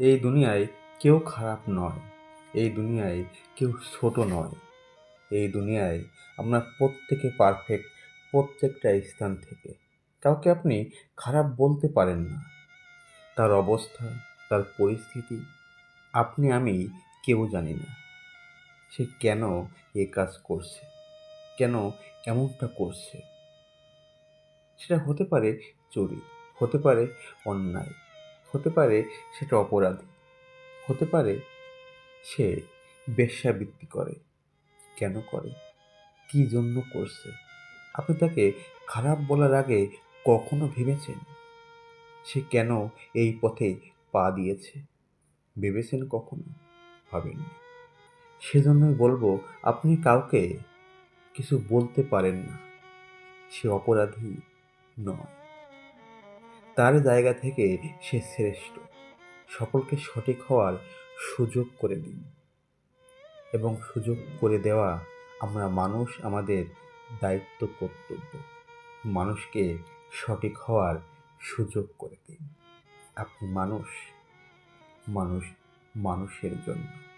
এই দুনিয়ায় কেউ খারাপ নয়, এই দুনিয়ায় কেউ ছোট নয়। এই দুনিয়ায় আমরা প্রত্যেকে পারফেক্ট প্রত্যেকটা স্থান থেকে। কাউকে আপনি খারাপ বলতে পারেন না। তার অবস্থা, তার পরিস্থিতি, আপনি, আমি কেউ জানি না। সে কেন এ কাজ করছে? কেন এমনটা করছে? সেটা হতে পারে চুরি, হতে পারে অন্যায়। হতে পারে সেটা অপরাধী। হতে পারে সে বেশ্যাবৃত্তি করে। কেন করে? কী জন্য করছে? আপনি তাকে খারাপ বলার আগে কখনো ভেবেছেন? সে কেন এই পথে পা দিয়েছে? ভেবেছেন কখনো? ভাবেননি। সেজন্যই বলব, আপনি কাউকে কিছু বলতে পারেন না। সে অপরাধী নয়। তার জায়গা থেকে সে শ্রেষ্ঠ। সকলকে সঠিক হওয়ার সুযোগ করে দিন। এবং সুযোগ করে দেওয়া আমরা মানুষ আমাদের দায়িত্ব, কর্তব্য। মানুষকে সঠিক হওয়ার সুযোগ করে দিন। আপনি মানুষ মানুষ মানুষের জন্য।